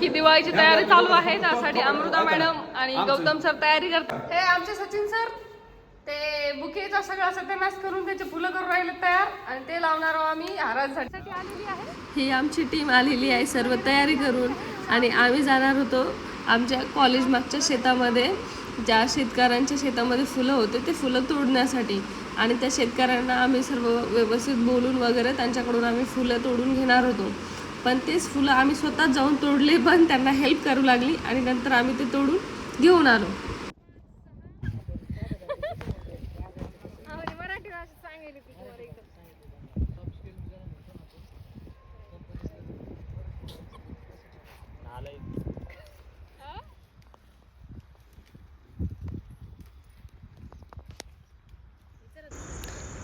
ही दिवाळीची तयारी चालू आहे त्यासाठी अमृता मॅडम आणि गौतम सर तयारी करतात. हे आमचे सचिन सर ते बुकेचा सगळा सत्यानाश करून त्याचे फुलं करून राहिले तयार आणि ते लावणार आहोत आम्ही हारांसाठी आलेली आहे? ही आमची टीम आलेली आहे सर्व तयारी करून आणि आम्ही जाणार होतो आमच्या कॉलेज मागच्या शेतामध्ये. ज्या शेतकऱ्यांच्या शेतामध्ये फुलं होते ते फुलं तोडण्यासाठी. आणि त्या शेतकऱ्यांना आम्ही सर्व व्यवस्थित बोलून वगैरे त्यांच्याकडून आम्ही फुलं तोडून घेणार होतो. पण तेच फुलं आम्ही स्वतः जाऊन तोडले पण त्यांना हेल्प करू लागली आणि नंतर आम्ही ते तोडून घेऊन आलो.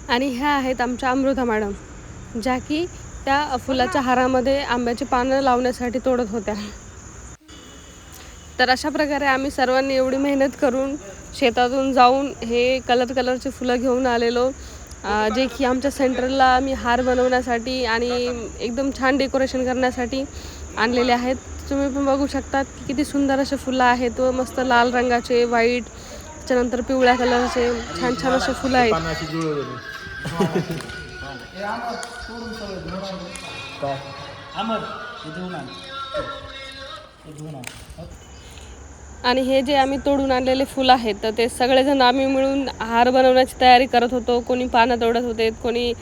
आणि ह्या आहेत आमच्या अमृता मॅडम ज्या की त्या फुलाच्या हारामध्ये आंब्याची पानं लावण्यासाठी तोडत होत्या. तर अशा प्रकारे आम्ही सर्वांनी एवढी मेहनत करून शेतातून जाऊन हे कलर कलरचे फुलं घेऊन आलेलो. जे की आमच्या सेंटरला आम्ही हार बनवण्यासाठी आणि एकदम छान डेकोरेशन करण्यासाठी आणलेले आहेत. तुम्ही पण बघू शकतात की किती सुंदर असे फुलं आहेत व मस्त लाल रंगाचे व्हाईट त्याच्यानंतर पिवळ्या कलरचे छान छान असे फुलं आहेत. पानाशी जुळवलेली आणि हे जे आम्ही तोडून आणलेले फुलं आहेत तर ते सगळेजण आम्ही मिळून हार बनवण्याची तयारी करत होतो. कोणी पानं तोडत होते कोणी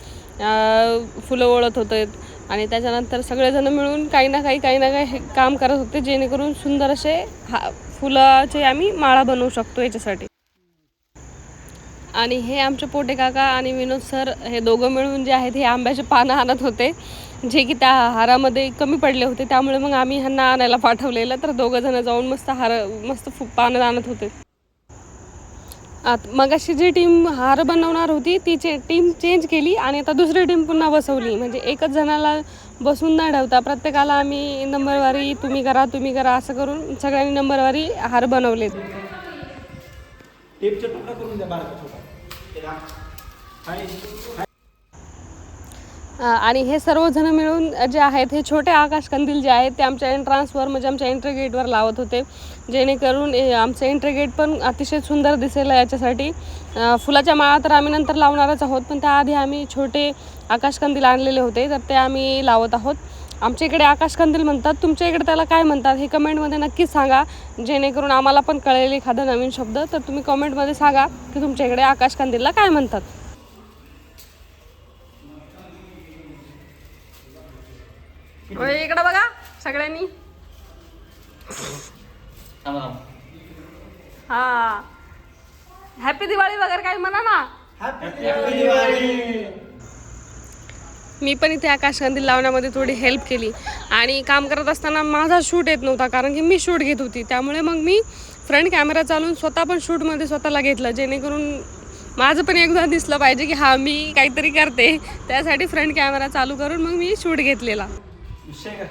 अं, फुलं ओळत होते. आणि त्याच्यानंतर सगळेजण मिळून काही ना काही काही ना काही हे काम करत होते जेणेकरून सुंदर असे हा फुलाचे आम्ही माळा बनवू शकतो याच्यासाठी. आणि हे आमचे पोटे काका आणि विनोद सर हे दोघं मिळून जे आहेत हे आंब्याचे पानं आणत होते जे की त्या हारामध्ये कमी पडले होते. त्यामुळे मग आम्ही ह्यांना आणायला पाठवलेलं. तर दोघं जण जाऊन मस्त हार मस्त पानं आणत होते. आत मग अशी जी टीम हार बनवणार होती ती चे टीम चेंज केली आणि आता दुसरी टीम पुन्हा बसवली. म्हणजे एकच जणाला बसून न ठेवता प्रत्येकाला आम्ही नंबरवारी तुम्ही करा तुम्ही करा असं करून सगळ्यांनी नंबरवारी हार बनवलेत. आणि हे सर्वजण मिळून जे आहेत हे छोटे आकाशकंदील जे आहेत ते आमच्या एंट्रान्सवर म्हणजे आमच्या एंट्रीगेटवर लावत होते. जेणेकरून आमचं एंट्री गेट पण अतिशय सुंदर दिसेल याच्यासाठी. फुलाच्या माळा तर आम्ही नंतर लावणारच आहोत पण त्याआधी आम्ही छोटे आकाशकंदील आणलेले होते तर ते आम्ही लावत आहोत. आमच्या इकडे आकाश कंदील म्हणतात. तुमच्या इकडे त्याला काय म्हणतात हे कमेंटमध्ये नक्कीच सांगा. जेणेकरून आम्हाला पण कळेल एखादा नवीन शब्द. तर तुम्ही कमेंटमध्ये सांगा की तुमच्या इकडे आकाश कंदीलला काय म्हणतात. इकडं बघा सगळ्यांनी. हा. हॅपी दिवाळी वगैरे काही म्हणा ना. मी पण इथे आकाश कंदील लावण्यामध्ये थोडी हेल्प केली. आणि काम करत असताना माझा शूट येत नव्हता कारण की मी शूट घेत होती. त्यामुळे मग मी फ्रंट कॅमेरा चालून स्वतः पण शूटमध्ये स्वतःला घेतलं जेणेकरून माझं पण एकदा दिसलं पाहिजे की हा मी काहीतरी करते. त्यासाठी फ्रंट कॅमेरा चालू करून मग मी शूट घेतलेला. विषय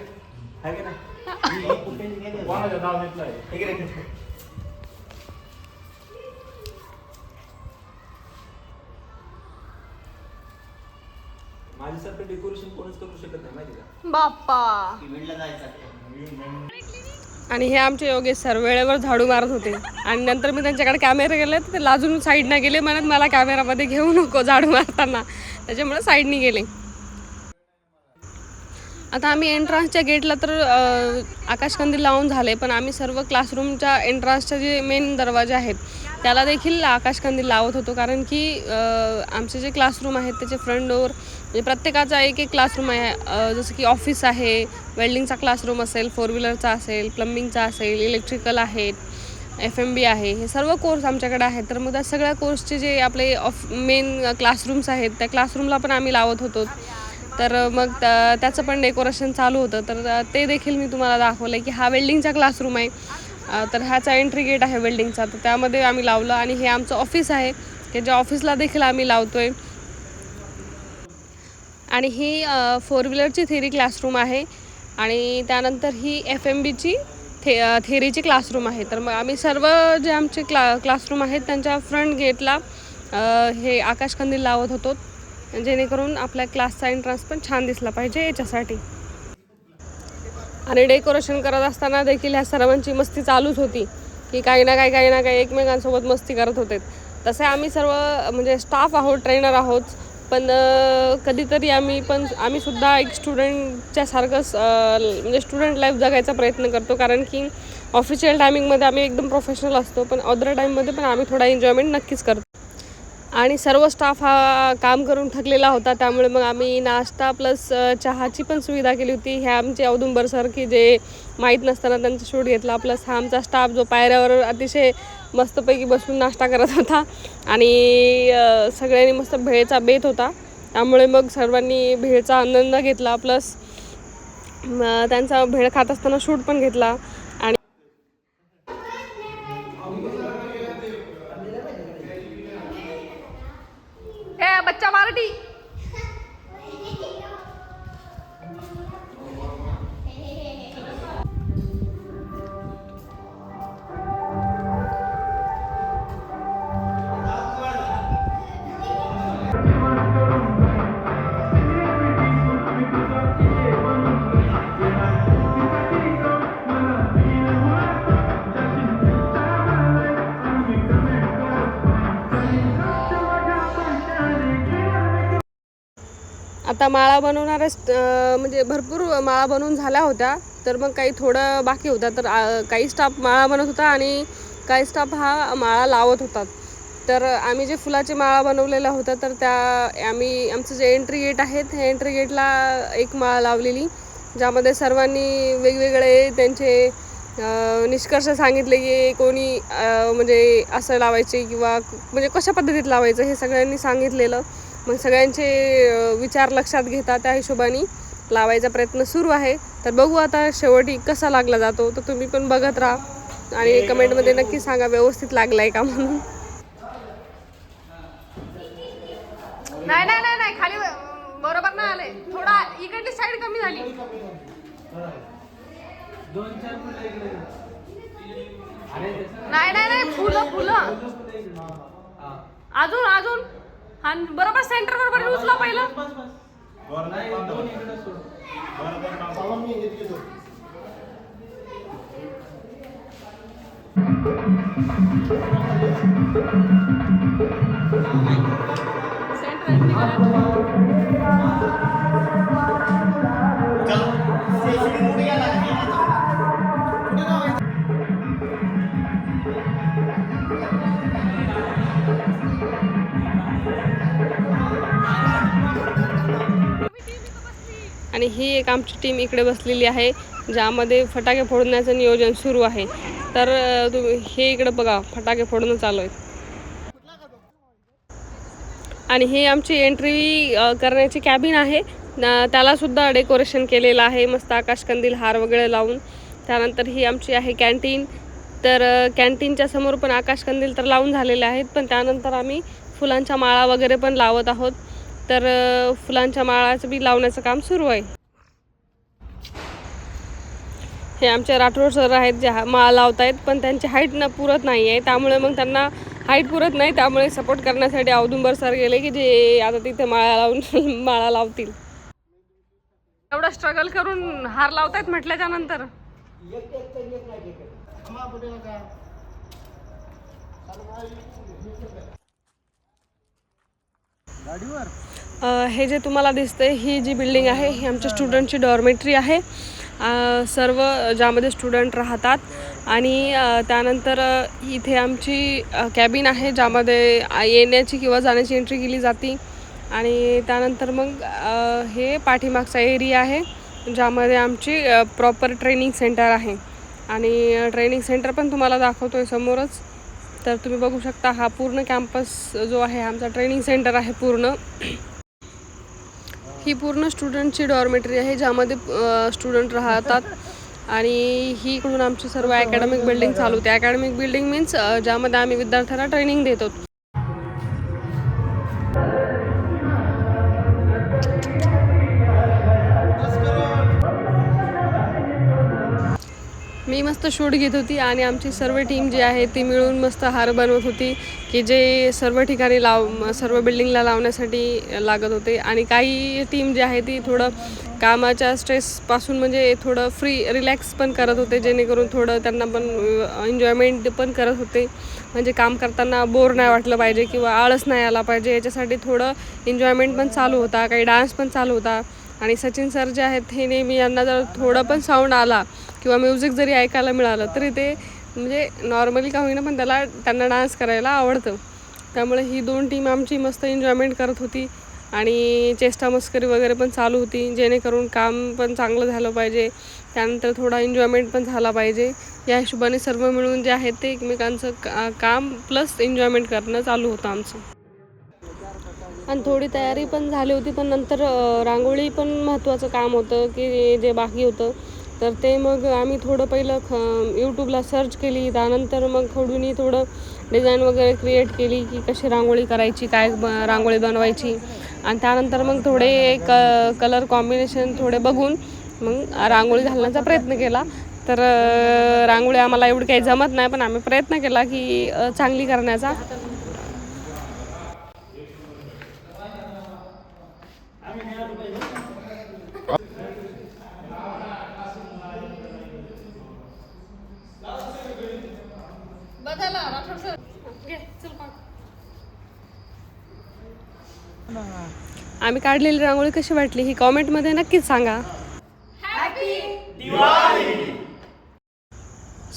माझ्यासारखं डेकोरेशन कोणच करू शकत नाही माहिती का? बाप्पा. आणि हे आमचे योगेश सर वेळेवर झाडू मारत होते. आणि नंतर मी त्यांच्याकडे कॅमेरा गेले तर ते लाजून साईडनं गेले म्हणत मला कॅमेरामध्ये घेऊ नको झाडू मारताना. त्याच्यामुळे साईडनी गेले. आता आम्ही एंट्रान्सच्या गेटला तर अ, आकाशकंदील लावून झाले पण आम्ही सर्व क्लासरूमच्या एंट्रान्सचे जे मेन दरवाजे आहेत त्याला देखील आकाशकंदील लावत होतो कारण की आमचे जे क्लासरूम आहेत त्याचे फ्रंट डोअर म्हणजे प्रत्येकाचा एक एक क्लासरूम आहे. जसं की ऑफिस आहे वेल्डिंगचा क्लासरूम असेल फोर व्हीलरचा असेल प्लंबिंगचा असेल इलेक्ट्रिकल आहेत एफ एम बी आहे हे सर्व कोर्स आमच्याकडे आहेत. तर मग त्या सगळ्या कोर्सचे जे आपले ऑफ मेन क्लासरूम्स आहेत त्या क्लासरूमला पण आम्ही लावत होतो. तर मग त्या- त्याचं पण डेकोरेशन चालू होतं. तर ते देखील मी तुम्हाला दाखवलं आहे की हा वेल्डिंगचा क्लासरूम आहे. तर ह्याचा एंट्री गेट आहे वेल्डिंगचा तर त्यामध्ये आम्ही लावलं आणि हे आमचं ऑफिस आहे की ज्या ऑफिसला देखील आम्ही लावतो आहे आणि ही फोर व्हीलरची थेरी क्लासरूम आहे आणि त्यानंतर ही एफ एम बीची थे थेरीची क्लासरूम आहे. तर मग आम्ही सर्व जे आमचे क्ला क्लासरूम आहेत त्यांच्या फ्रंट गेटला हे आकाशकंदील लावत होतो. जेणेकरून आपल्या क्लासचा एंट्रन्स पण छान दिसला पाहिजे याच्यासाठी. आणि डेकोरेशन करत असताना देखील ह्या सर्वांची मस्ती चालूच होती. की काही ना काही काही ना काही एकमेकांसोबत मस्ती करत होते. तसे आम्ही सर्व म्हणजे स्टाफ आहोत ट्रेनर आहोत. पण कधीतरी आम्ही पण आम्हीसुद्धा एक स्टुडंटच्या सारखंच म्हणजे स्टुडंट लाईफ जगायचा प्रयत्न करतो. कारण की ऑफिशियल टायमिंगमध्ये आम्ही एकदम प्रोफेशनल असतो. पण अदर टाईममध्ये पण आम्ही थोडा एन्जॉयमेंट नक्कीच करतो. आणि सर्व स्टाफ हा काम करून थकलेला होता त्यामुळे मग आम्ही नाश्ता प्लस चहाची पण सुविधा केली होती. हे आमचे औदुंबर सर की जे माहीत नसताना त्यांचा शूट घेतला. प्लस हा आमचा स्टाफ जो पायऱ्यावर अतिशय मस्तपैकी बसून नाश्ता करत होता. आणि सगळ्यांनी मस्त भेळचा बेत होता. त्यामुळे मग सर्वांनी भेळचा आनंद घेतला. प्लस त्यांचा भेळ खात असताना शूट पण घेतला. आता माळा बनवणार स्ट- म्हणजे भरपूर माळा बनवून झाल्या होत्या. तर मग काही थोडं बाकी होता. तर काही स्टाफ माळा बनवत होता आणि काही स्टाफ हा माळा लावत होता. तर आम्ही जे फुलाची माळा बनवलेल्या होत्या तर त्या आम्ही आमचं जे एंट्री गेट आहे त्या एंट्री गेटला एक माळा लावलेली. ज्यामध्ये सर्वांनी वेगवेगळे त्यांचे निष्कर्ष सांगितले की कोणी म्हणजे असं लावायचे किंवा म्हणजे कशा पद्धतीत लावायचं हे सगळ्यांनी सांगितलेलं. मग सगळ्यांचे विचार लक्षात घेता त्या हिशोबाने लावायचा प्रयत्न सुरू आहे. तर बघू आता शेवटी कसा लागला जातो तर तुम्ही पण बघत राहा. आणि कमेंटमध्ये नक्की सांगा व्यवस्थित लागलाय का म्हणून? नाही नाही नाही नाही खाली बरोबर नाही आले थोडा इकडली साईड कमी झाली. नाही नाही नाही फुलं फुलं. अजून अजून. हा बरोबर सेंटर बरोबर उचला पहिलं. आणि ही एक आमची टीम इकडे बसलेली आहे ज्यामध्ये फटाके फोडण्याचं नियोजन सुरू आहे. तर तुम्ही हे इकडे बघा फटाके फोडणं चालू आहे आणि ही आमची एंट्री करण्याची कॅबिन आहे. त्यालासुद्धा त्याला सुद्धा डेकोरेशन केलेलं आहे मस्त आकाशकंदील हार वगैरे लावून. त्यानंतर ही आमची आहे कॅन्टीन तर कॅन्टीनच्या समोर पण आकाशकंदील तर लावून झालेले आहेत पण त्यानंतर आम्ही फुलांच्या माळा वगैरे पण लावत आहोत. तर फुलांच्या माळाचं बी लावण्याचं काम सुरू आहे. हे आमचे राठोड सर आहेत जे माळा लावत आहेत पण त्यांची हाईट न पुरत नाही आहे. त्यामुळे मग त्यांना हाईट पुरत नाही त्यामुळे सपोर्ट करण्यासाठी औदुंबर सर गेले की जे आता तिथे माळा लावून माळा लावतील. एवढा स्ट्रगल करून हार लावतायत म्हटल्याच्या नंतर. हे जे तुम्हाला दिसते ही जी बिल्डिंग आहे ही आमच्या स्टुडंटची डॉर्मेटरी आहे. सर्व ज्यामध्ये स्टुडंट राहतात आणि त्यानंतर इथे आमची कॅबिन आहे ज्यामध्ये येण्याची किंवा जाण्याची एंट्री केली जाते. आणि त्यानंतर मग हे पाठीमागचा एरिया आहे ज्यामध्ये आमची प्रॉपर ट्रेनिंग सेंटर आहे. आणि ट्रेनिंग सेंटर पण तुम्हाला दाखवतो आहे समोरच. तर तुम्ही बघू शकता हा पूर्ण कॅम्पस जो आहे आमचा ट्रेनिंग सेंटर आहे पूर्ण. ही पूर्ण स्टुडंटची डॉर्मेटरी आहे ज्यामध्ये स्टुडंट राहतात. आणि ही इकडून आमची सर्व अकॅडमिक बिल्डिंग चालू होते. अकॅडमिक बिल्डिंग मीन्स ज्यामध्ये आम्ही विद्यार्थ्यांना ट्रेनिंग देतो मी मस्त शूट घेत होती आणि आमची सर्व टीम जी आहे ती मिळून मस्त हार बनवत होती की जे सर्व ठिकाणी लाव सर्व बिल्डिंगला लावण्यासाठी लागत होते. आणि काही टीम जी आहे ती थोडं कामाच्या स्ट्रेसपासून म्हणजे थोडं फ्री रिलॅक्स पण करत होते जेणेकरून थोडं त्यांना पण एन्जॉयमेंट पण करत होते. म्हणजे काम करताना बोर नाही वाटलं पाहिजे किंवा आळस नाही आला पाहिजे. याच्यासाठी थोडं एन्जॉयमेंट पण चालू होता काही डान्स पण चालू होता. आणि सचिन सर जे आहेत हे नेहमी यांना जर थोडं पण साऊंड आला किंवा म्युझिक जरी ऐकायला मिळालं तरी ते म्हणजे नॉर्मली का होईना पण त्याला त्यांना डान्स करायला आवडतं. त्यामुळे ही दोन टीम आमची मस्त एन्जॉयमेंट करत होती. आणि चेष्टा मस्करी वगैरे पण चालू होती जेणेकरून काम पण चांगलं झालं पाहिजे. त्यानंतर थोडा एन्जॉयमेंट पण झाला पाहिजे. या हिशोबाने सर्व मिळून जे आहेत ते एकमेकांचं का काम प्लस एन्जॉयमेंट करणं चालू होतं आमचं. आणि थोडी तयारी पण झाली होती पण नंतर रांगोळी पण महत्त्वाचं काम होतं की जे बाकी होतं. तर ते मग आम्ही थोडं पहिलं ख यूट्यूबला सर्च केली त्यानंतर मग थोडीनी थोडं डिझाईन वगैरे क्रिएट केली की कशी रांगोळी करायची काय ब रांगोळी बनवायची. आणि त्यानंतर मग थोडे क कलर कॉम्बिनेशन थोडे बघून मग रांगोळी घालण्याचा प्रयत्न केला. तर रांगोळी आम्हाला एवढी काही जमत नाही पण आम्ही प्रयत्न केला की चांगली करण्याचा. आम्ही काढलेली रांगोळी कशी वाटली ही कॉमेंटमध्ये नक्कीच सांगा.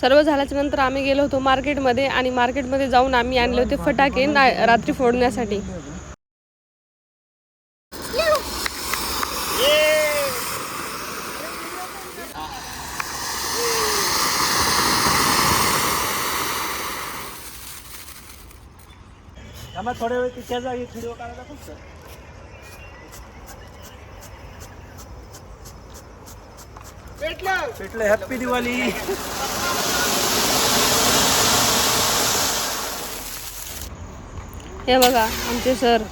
सर्व झाल्याच्यानंतर आम्ही गेलो होतो मार्केटमध्ये आणि मार्केटमध्ये जाऊन आम्ही आणले होते फटाके ना रात्री फोडण्यासाठी. थांबा थोड्या वेळ तिच्या जागी व्हिडिओ काढायला फक्त पेटलं हॅप्पी दिवाळी. हे बघा आमचे सर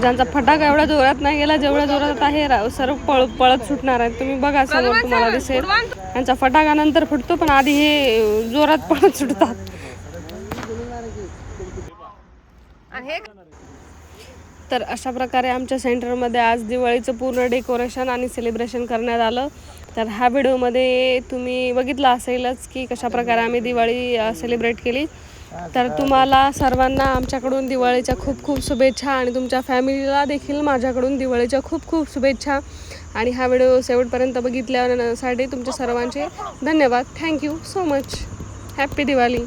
ज्यांचा फटाका एवढ्या जोरात नाही गेला जेवढ्या जोरात आहे रा- सर्व पळ पळत सुटणार आहेत. तुम्ही बघा समोर तुम्हाला दिसेल. यांचा फटाका नंतर फुटतो पण आधी हे जोरात पळत सुटतात. तर अशा प्रकारे आमच्या सेंटरमध्ये आज दिवाळीचं पूर्ण डेकोरेशन आणि सेलिब्रेशन करण्यात आलं. तर ह्या व्हिडिओमध्ये तुम्ही बघितलं असेलच की कशा प्रकारे आम्ही दिवाळी सेलिब्रेट केली. तर तुम्हाला सर्वांना आमच्याकडून दिवाळीच्या खूप खूप शुभेच्छा आणि तुमच्या फॅमिलीला देखील माझ्याकडून दिवाळीच्या खूप खूप शुभेच्छा. आणि हा व्हिडिओ शेवटपर्यंत बघितल्यासाठी तुमच्या सर्वांचे धन्यवाद. Thank you so much happy Diwali